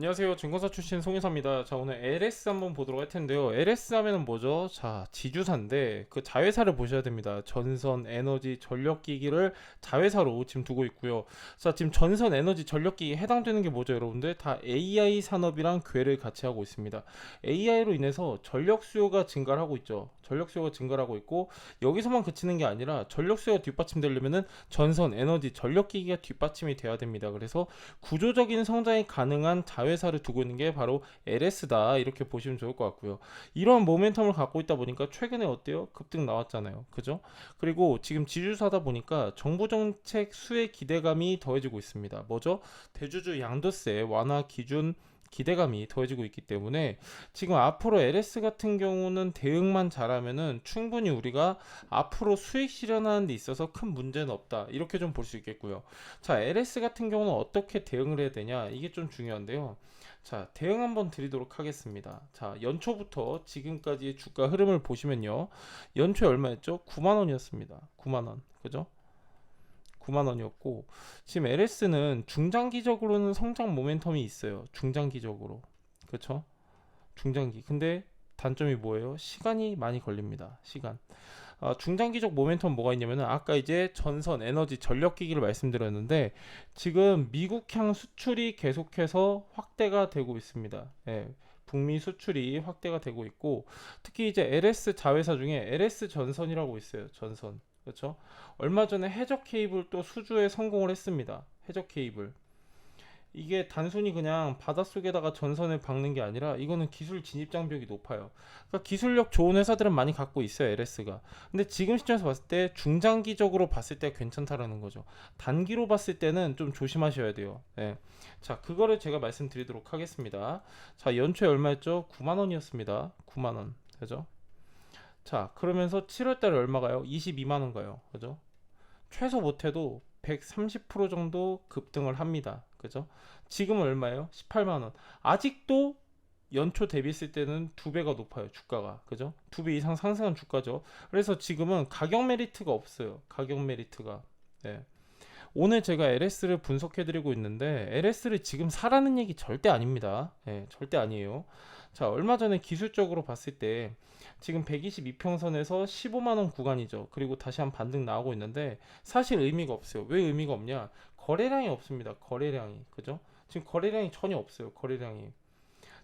안녕하세요. 증권사 출신 송유사입니다. 자, 오늘 LS 한번 보도록 할 텐데요. LS 하면은 뭐죠? 자, 지주사인데 그 자회사를 보셔야 됩니다. 전선 에너지 전력기기를 자회사로 지금 두고 있고요. 자, 지금 전선 에너지 전력기기 해당되는 게 뭐죠, 여러분들? 다 AI 산업이랑 괴를 같이 하고 있습니다. AI로 인해서 전력 수요가 증가를 하고 있죠. 전력 수요가 증가를 하고 있고 여기서만 그치는 게 아니라 전력 수요가 뒷받침되려면은 전선 에너지 전력기기가 뒷받침이 돼야 됩니다. 그래서 구조적인 성장이 가능한 자회 사를 두고 있는 게 바로 LS다 이렇게 보시면 좋을 것 같고요. 이러한 모멘텀을 갖고 있다 보니까 최근에 어때요? 급등 나왔잖아요. 그죠? 그리고 지금 지주사다 보니까 정부 정책 수혜 기대감이 더해지고 있습니다. 뭐죠? 대주주 양도세 완화 기준 기대감이 더해지고 있기 때문에 지금 앞으로 LS 같은 경우는 대응만 잘하면은 충분히 우리가 앞으로 수익 실현하는 데 있어서 큰 문제는 없다. 이렇게 좀 볼 수 있겠고요. 자, LS 같은 경우는 어떻게 대응을 해야 되냐? 이게 좀 중요한데요. 자, 대응 한번 드리도록 하겠습니다. 자, 연초부터 지금까지의 주가 흐름을 보시면요. 연초에 얼마였죠? 9만 원이었습니다. 9만 원. 그죠? 9만 원이었고 지금 LS는 중장기적으로는 성장 모멘텀이 있어요. 중장기적으로. 그렇죠? 중장기. 근데 단점이 뭐예요? 시간이 많이 걸립니다. 시간. 아, 중장기적 모멘텀 뭐가 있냐면은 아까 이제 전선 에너지 전력 기기를 말씀드렸는데 지금 미국향 수출이 계속해서 확대가 되고 있습니다. 예. 북미 수출이 확대가 되고 있고 특히 이제 LS 자회사 중에 LS 전선이라고 있어요. 전선. 그렇죠? 얼마 전에 해적 케이블 또 수주에 성공을 했습니다. 해적 케이블. 이게 단순히 그냥 바닷속에다가 전선을 박는 게 아니라 이거는 기술 진입 장벽이 높아요. 그러니까 기술력 좋은 회사들은 많이 갖고 있어요, LS가. 근데 지금 시점에서 봤을 때 중장기적으로 봤을 때 괜찮다라는 거죠. 단기로 봤을 때는 좀 조심하셔야 돼요. 네. 자, 그거를 제가 말씀드리도록 하겠습니다. 자, 연초에 얼마였죠? 9만 원이었습니다. 9만 원. 그죠? 자, 그러면서 7월 달에 얼마 가요? 22만 원 가요. 그죠? 최소 못해도 130% 정도 급등을 합니다. 그죠? 지금은 얼마예요? 18만 원. 아직도 연초 대비했을 때는 두 배가 높아요. 주가가. 그죠? 두 배 이상 상승한 주가죠. 그래서 지금은 가격 메리트가 없어요. 가격 메리트가. 네. 오늘 제가 LS를 분석해 드리고 있는데 LS를 지금 사라는 얘기 절대 아닙니다. 네, 절대 아니에요. 자, 얼마 전에 기술적으로 봤을 때 지금 122평선에서 15만원 구간이죠. 그리고 다시 한 반등 나오고 있는데 사실 의미가 없어요. 왜 의미가 없냐? 거래량이 없습니다. 거래량이. 그죠? 지금 거래량이 전혀 없어요. 거래량이.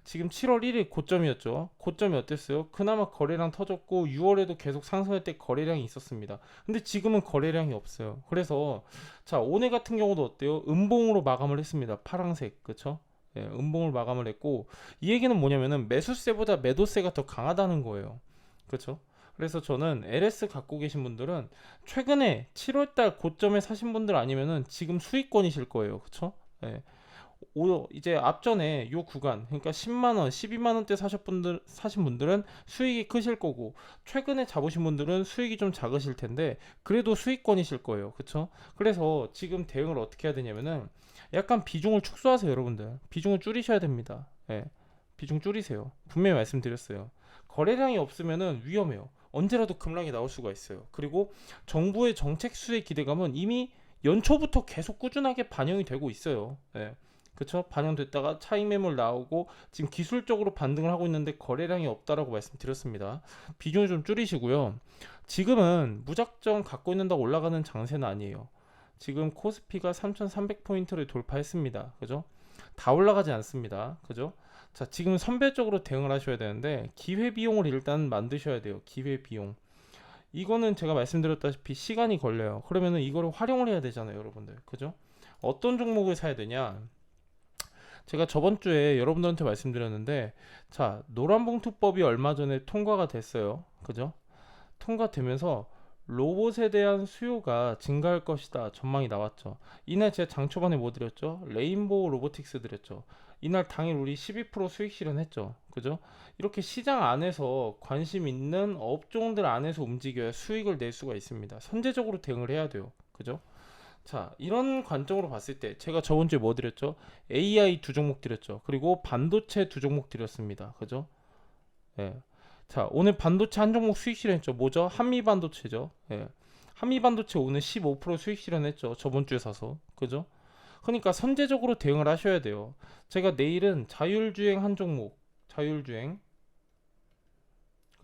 지금 7월 1일 고점이었죠. 고점이 어땠어요? 그나마 거래량 터졌고 6월에도 계속 상승할 때 거래량이 있었습니다. 근데 지금은 거래량이 없어요. 그래서 자 오늘 같은 경우도 어때요? 음봉으로 마감을 했습니다. 파랑색 그쵸? 예, 음봉을 마감을 했고 이 얘기는 뭐냐면은 매수세보다 매도세가 더 강하다는 거예요. 그렇죠? 그래서 저는 LS 갖고 계신 분들은 최근에 7월달 고점에 사신 분들 아니면은 지금 수익권이실 거예요. 그렇죠? 예. 오, 이제 앞전에 요 구간 그러니까 10만 원, 12만 원대 사셨 분들 사신 분들은 수익이 크실 거고 최근에 잡으신 분들은 수익이 좀 작으실 텐데 그래도 수익권이실 거예요. 그렇죠? 그래서 지금 대응을 어떻게 해야 되냐면은 약간 비중을 축소하세요, 여러분들. 비중을 줄이셔야 됩니다. 예. 비중 줄이세요. 분명히 말씀드렸어요. 거래량이 없으면은 위험해요. 언제라도 급락이 나올 수가 있어요. 그리고 정부의 정책 수의 기대감은 이미 연초부터 계속 꾸준하게 반영이 되고 있어요. 예. 그쵸? 반영됐다가 차익 매물 나오고 지금 기술적으로 반등을 하고 있는데 거래량이 없다라고 말씀드렸습니다. 비중을 좀 줄이시고요. 지금은 무작정 갖고 있는다고 올라가는 장세는 아니에요. 지금 코스피가 3,300포인트를 돌파했습니다. 그죠? 다 올라가지 않습니다. 그죠? 자, 지금 선별적으로 대응을 하셔야 되는데 기회 비용을 일단 만드셔야 돼요. 기회 비용. 이거는 제가 말씀드렸다시피 시간이 걸려요. 그러면은 이거를 활용을 해야 되잖아요, 여러분들. 그죠? 어떤 종목을 사야 되냐? 제가 저번 주에 여러분들한테 말씀드렸는데 자, 노란봉투법이 얼마 전에 통과가 됐어요. 그죠? 통과되면서 로봇에 대한 수요가 증가할 것이다 전망이 나왔죠. 이날 제가 장 초반에 뭐 드렸죠? 레인보우 로보틱스 드렸죠. 이날 당일 우리 12% 수익 실현했죠. 그죠? 이렇게 시장 안에서 관심 있는 업종들 안에서 움직여야 수익을 낼 수가 있습니다. 선제적으로 대응을 해야 돼요. 그죠? 자, 이런 관점으로 봤을 때 제가 저번 주에 뭐 드렸죠? AI 두 종목 드렸죠. 그리고 반도체 두 종목 드렸습니다. 그죠? 예. 자, 오늘 반도체 한 종목 수익 실현했죠. 뭐죠? 한미 반도체죠. 예. 한미 반도체 오늘 15% 수익 실현했죠. 저번 주에 사서. 그죠? 그러니까 선제적으로 대응을 하셔야 돼요. 제가 내일은 자율주행 한 종목, 자율주행.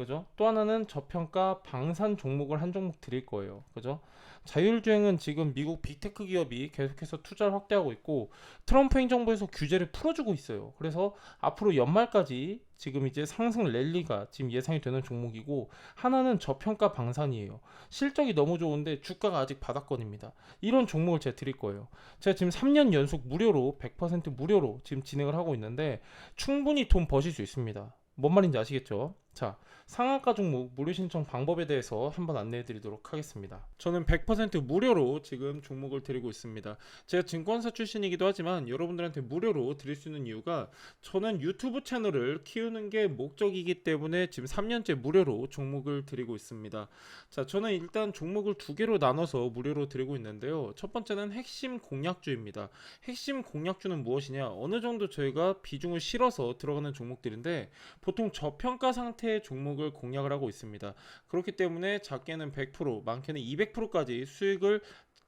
그죠? 또 하나는 저평가 방산 종목을 한 종목 드릴 거예요. 그죠? 자율주행은 지금 미국 빅테크 기업이 계속해서 투자를 확대하고 있고 트럼프 행정부에서 규제를 풀어주고 있어요. 그래서 앞으로 연말까지 지금 이제 상승 랠리가 지금 예상이 되는 종목이고 하나는 저평가 방산이에요. 실적이 너무 좋은데 주가가 아직 바닥권입니다. 이런 종목을 제가 드릴 거예요. 제가 지금 3년 연속 무료로 100% 무료로 지금 진행을 하고 있는데 충분히 돈 버실 수 있습니다. 뭔 말인지 아시겠죠? 자, 상한가 종목 무료 신청 방법에 대해서 한번 안내해 드리도록 하겠습니다. 저는 100% 무료로 지금 종목을 드리고 있습니다. 제가 증권사 출신이기도 하지만 여러분들한테 무료로 드릴 수 있는 이유가 저는 유튜브 채널을 키우는 게 목적이기 때문에 지금 3년째 무료로 종목을 드리고 있습니다. 자, 저는 일단 종목을 두 개로 나눠서 무료로 드리고 있는데요. 첫 번째는 핵심 공략주입니다. 핵심 공략주는 무엇이냐? 어느 정도 저희가 비중을 실어서 들어가는 종목들인데 보통 저평가 상태의 종목을 공략을 하고 있습니다. 그렇기 때문에 작게는 100%, 많게는 200%까지 수익을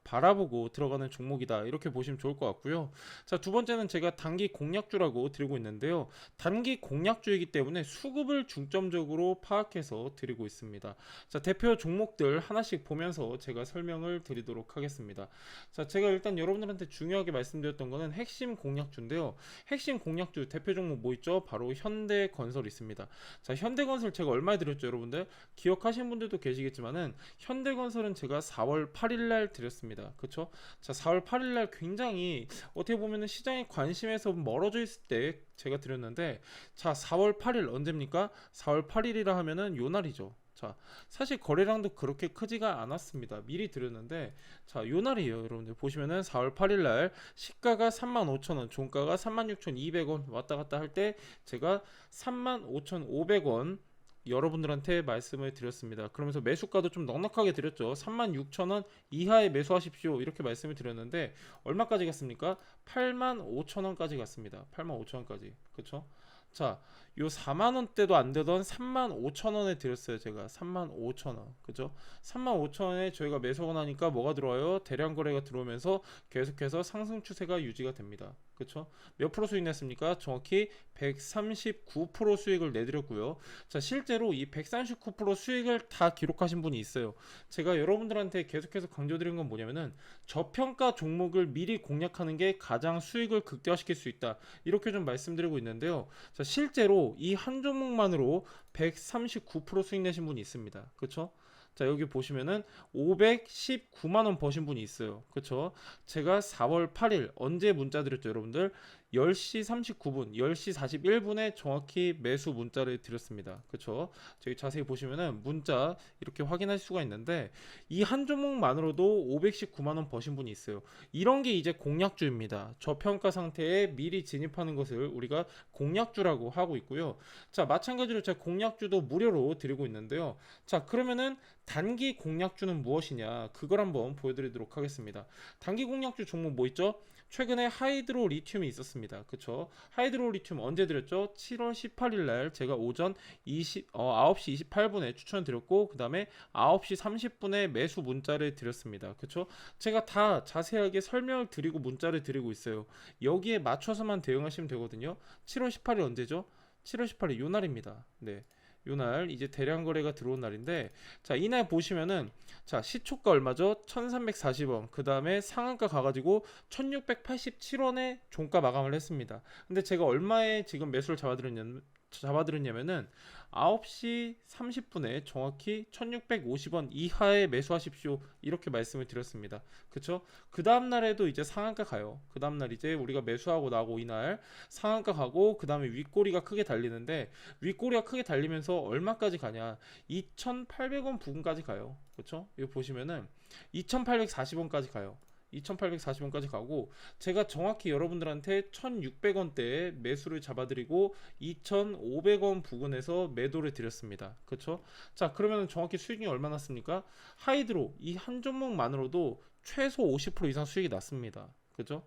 바라보고 들어가는 종목이다. 이렇게 보시면 좋을 것 같고요. 자 두 번째는 제가 단기 공략주라고 드리고 있는데요. 단기 공략주이기 때문에 수급을 중점적으로 파악해서 드리고 있습니다. 자 대표 종목들 하나씩 보면서 제가 설명을 드리도록 하겠습니다. 자 제가 일단 여러분들한테 중요하게 말씀드렸던 거는 핵심 공략주인데요. 핵심 공략주 대표 종목 뭐 있죠? 바로 현대건설 있습니다. 자 현대건설 제가 얼마에 드렸죠 여러분들? 기억하시는 분들도 계시겠지만은 현대건설은 제가 4월 8일 날 드렸습니다 있습니다. 그렇죠? 자, 4월 8일 날 굉장히 어떻게 보면은 시장의 관심에서 멀어져 있을 때 제가 드렸는데 자, 4월 8일 언제입니까? 4월 8일이라 하면은 요 날이죠. 자, 사실 거래량도 그렇게 크지가 않았습니다. 미리 드렸는데, 자, 요 날이에요. 여러분들 보시면은 4월 8일 날 시가가 35,000원, 종가가 36,200원 왔다 갔다 할 때 제가 35,500원 여러분들한테 말씀을 드렸습니다. 그러면서 매수가도 좀 넉넉하게 드렸죠. 36,000원 이하에 매수하십시오. 이렇게 말씀을 드렸는데 얼마까지 갔습니까? 85,000원까지 갔습니다. 85,000원까지. 그렇죠? 자, 요 4만 원대도 안 되던 3만 5천 원에 드렸어요. 제가 3만 5천 원. 그죠? 3만 5천 원에 저희가 매수가 나니까 뭐가 들어와요? 대량 거래가 들어오면서 계속해서 상승 추세가 유지가 됩니다. 그렇죠? 몇 프로 수익 냈습니까? 정확히 139% 수익을 내드렸고요. 자, 실제로 이 139% 수익을 다 기록하신 분이 있어요. 제가 여러분들한테 계속해서 강조드린 건 뭐냐면은 저평가 종목을 미리 공략하는 게 가장 수익을 극대화시킬 수 있다. 이렇게 좀 말씀드리고 있는데요. 자, 실제로 이 한 종목만으로 139% 수익 내신 분이 있습니다. 그렇죠? 자 여기 보시면은 519만 원 버신 분이 있어요. 그렇죠? 제가 4월 8일 언제 문자 드렸죠, 여러분들? 10시 39분, 10시 41분에 정확히 매수 문자를 드렸습니다. 그렇죠? 저기 자세히 보시면은 문자 이렇게 확인할 수가 있는데 이 한 종목만으로도 519만 원 버신 분이 있어요. 이런 게 이제 공략주입니다. 저평가 상태에 미리 진입하는 것을 우리가 공략주라고 하고 있고요. 자, 마찬가지로 제가 공략주도 무료로 드리고 있는데요. 자, 그러면은 단기 공략주는 무엇이냐? 그걸 한번 보여드리도록 하겠습니다. 단기 공략주 종목 뭐 있죠? 최근에 하이드로 리튬이 있었습니다. 그쵸? 하이드로 리튬 언제 드렸죠? 7월 18일 날 제가 오전 20, 어, 9시 28분에 추천드렸고 그 다음에 9시 30분에 매수 문자를 드렸습니다. 그쵸? 제가 다 자세하게 설명을 드리고 문자를 드리고 있어요. 여기에 맞춰서만 대응하시면 되거든요. 7월 18일 언제죠? 7월 18일 요 날입니다. 네. 요날 이제 대량 거래가 들어온 날인데 자 이날 보시면은 자 시초가 얼마죠? 1340원 그 다음에 상한가 가가지고 1687원에 종가 마감을 했습니다 근데 제가 얼마에 지금 매수를 잡아드렸냐면 잡아드렸냐면은 9시 30분에 정확히 1650원 이하에 매수하십시오. 이렇게 말씀을 드렸습니다. 그쵸? 그 다음날에도 이제 상한가 가요. 그 다음날 이제 우리가 매수하고 나고 이날 상한가 가고 그 다음에 윗꼬리가 크게 달리는데 윗꼬리가 크게 달리면서 얼마까지 가냐? 2,800원 부근까지 가요. 그쵸? 이거 보시면은 2,840원까지 가요. 2,840원까지 가고 제가 정확히 여러분들한테 1,600원대에 매수를 잡아드리고 2,500원 부근에서 매도를 드렸습니다. 그렇죠? 자 그러면 정확히 수익이 얼마 났습니까? 하이드로 이 한 종목만으로도 최소 50% 이상 수익이 났습니다. 그죠?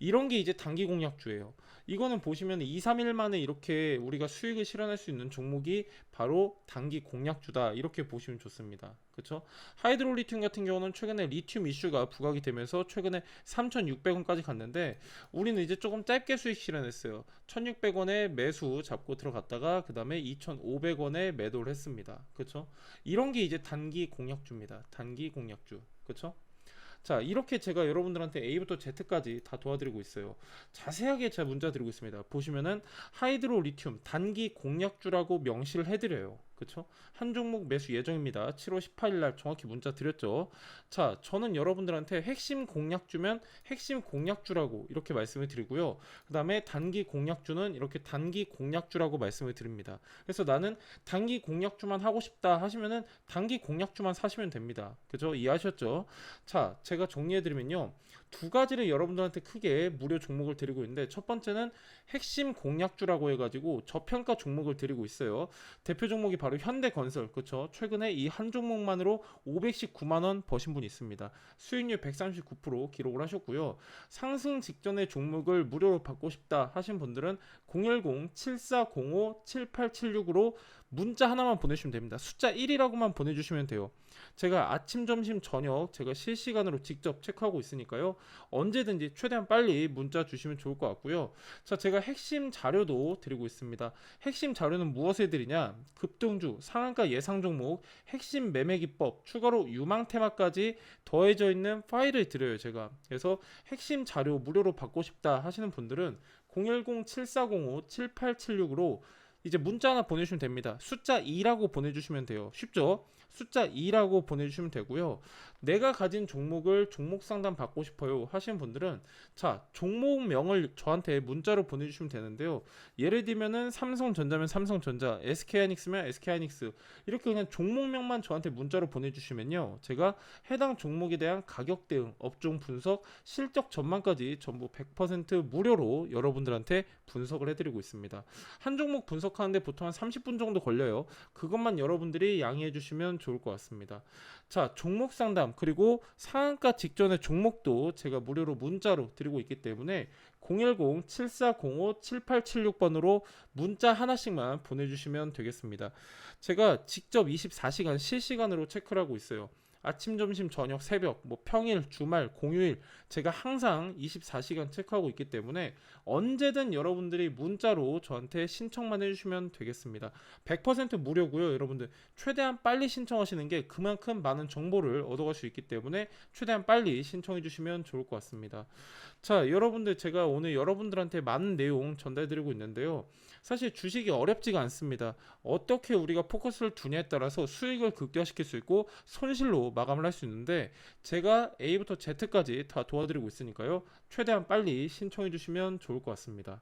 이런 게 이제 단기 공략주예요. 이거는 보시면 2, 3일 만에 이렇게 우리가 수익을 실현할 수 있는 종목이 바로 단기 공략주다. 이렇게 보시면 좋습니다. 그렇죠? 하이드로 리튬 같은 경우는 최근에 리튬 이슈가 부각이 되면서 최근에 3,600원까지 갔는데 우리는 이제 조금 짧게 수익 실현했어요. 1,600원에 매수 잡고 들어갔다가 그 다음에 2,500원에 매도를 했습니다. 그렇죠? 이런 게 이제 단기 공략주입니다. 단기 공략주. 그렇죠? 자, 이렇게 제가 여러분들한테 A부터 Z까지 다 도와드리고 있어요. 자세하게 제가 문자 드리고 있습니다. 보시면은 하이드로 리튬 단기 공략주라고 명시를 해드려요. 그쵸? 한 종목 매수 예정입니다. 7월 18일 날 정확히 문자 드렸죠. 자, 저는 여러분들한테 핵심 공략주면 핵심 공략주라고 이렇게 말씀을 드리고요. 그 다음에 단기 공략주는 이렇게 단기 공략주라고 말씀을 드립니다. 그래서 나는 단기 공략주만 하고 싶다 하시면은 단기 공략주만 사시면 됩니다. 그죠? 이해하셨죠? 자, 제가 정리해드리면요. 두 가지를 여러분들한테 크게 무료 종목을 드리고 있는데 첫 번째는 핵심 공략주라고 해가지고 저평가 종목을 드리고 있어요. 대표 종목이 바로 현대건설, 그렇죠? 최근에 이 한 종목만으로 519만 원 버신 분이 있습니다. 수익률 139% 기록을 하셨고요. 상승 직전의 종목을 무료로 받고 싶다 하신 분들은 010-7405-7876으로 문자 하나만 보내주시면 됩니다. 숫자 1이라고만 보내주시면 돼요. 제가 아침, 점심, 저녁 제가 실시간으로 직접 체크하고 있으니까요. 언제든지 최대한 빨리 문자 주시면 좋을 것 같고요. 자, 제가 핵심 자료도 드리고 있습니다. 핵심 자료는 무엇에 드리냐? 급등주, 상한가 예상 종목, 핵심 매매 기법, 추가로 유망 테마까지 더해져 있는 파일을 드려요, 제가. 그래서 핵심 자료 무료로 받고 싶다 하시는 분들은 010-7405-7876으로 이제 문자 하나 보내주시면 됩니다. 숫자 2라고 보내주시면 돼요. 쉽죠? 숫자 2라고 보내주시면 되고요. 내가 가진 종목을 종목 상담 받고 싶어요 하시는 분들은 자 종목명을 저한테 문자로 보내주시면 되는데요. 예를 들면은 삼성전자면 삼성전자, SK하이닉스면 SK하이닉스 이렇게 그냥 종목명만 저한테 문자로 보내주시면요. 제가 해당 종목에 대한 가격 대응, 업종 분석, 실적 전망까지 전부 100% 무료로 여러분들한테 분석을 해드리고 있습니다. 한 종목 분석하는데 보통 한 30분 정도 걸려요. 그것만 여러분들이 양해해 주시면 좋을 것 같습니다. 자, 종목 상담 그리고 상한가 직전의 종목도 제가 무료로 문자로 드리고 있기 때문에 010-7405-7876번으로 문자 하나씩만 보내주시면 되겠습니다. 제가 직접 24시간 실시간으로 체크를 하고 있어요. 아침, 점심, 저녁, 새벽, 뭐 평일, 주말, 공휴일 제가 항상 24시간 체크하고 있기 때문에 언제든 여러분들이 문자로 저한테 신청만 해주시면 되겠습니다. 100% 무료고요, 여러분들. 최대한 빨리 신청하시는 게 그만큼 많은 정보를 얻어갈 수 있기 때문에 최대한 빨리 신청해 주시면 좋을 것 같습니다. 자, 여러분들 제가 오늘 여러분들한테 많은 내용 전달드리고 있는데요. 사실 주식이 어렵지가 않습니다. 어떻게 우리가 포커스를 두냐에 따라서 수익을 극대화시킬 수 있고 손실로 마감을 할 수 있는데 제가 A부터 Z까지 다 도와드리고 있으니까요. 최대한 빨리 신청해 주시면 좋을 것 같습니다.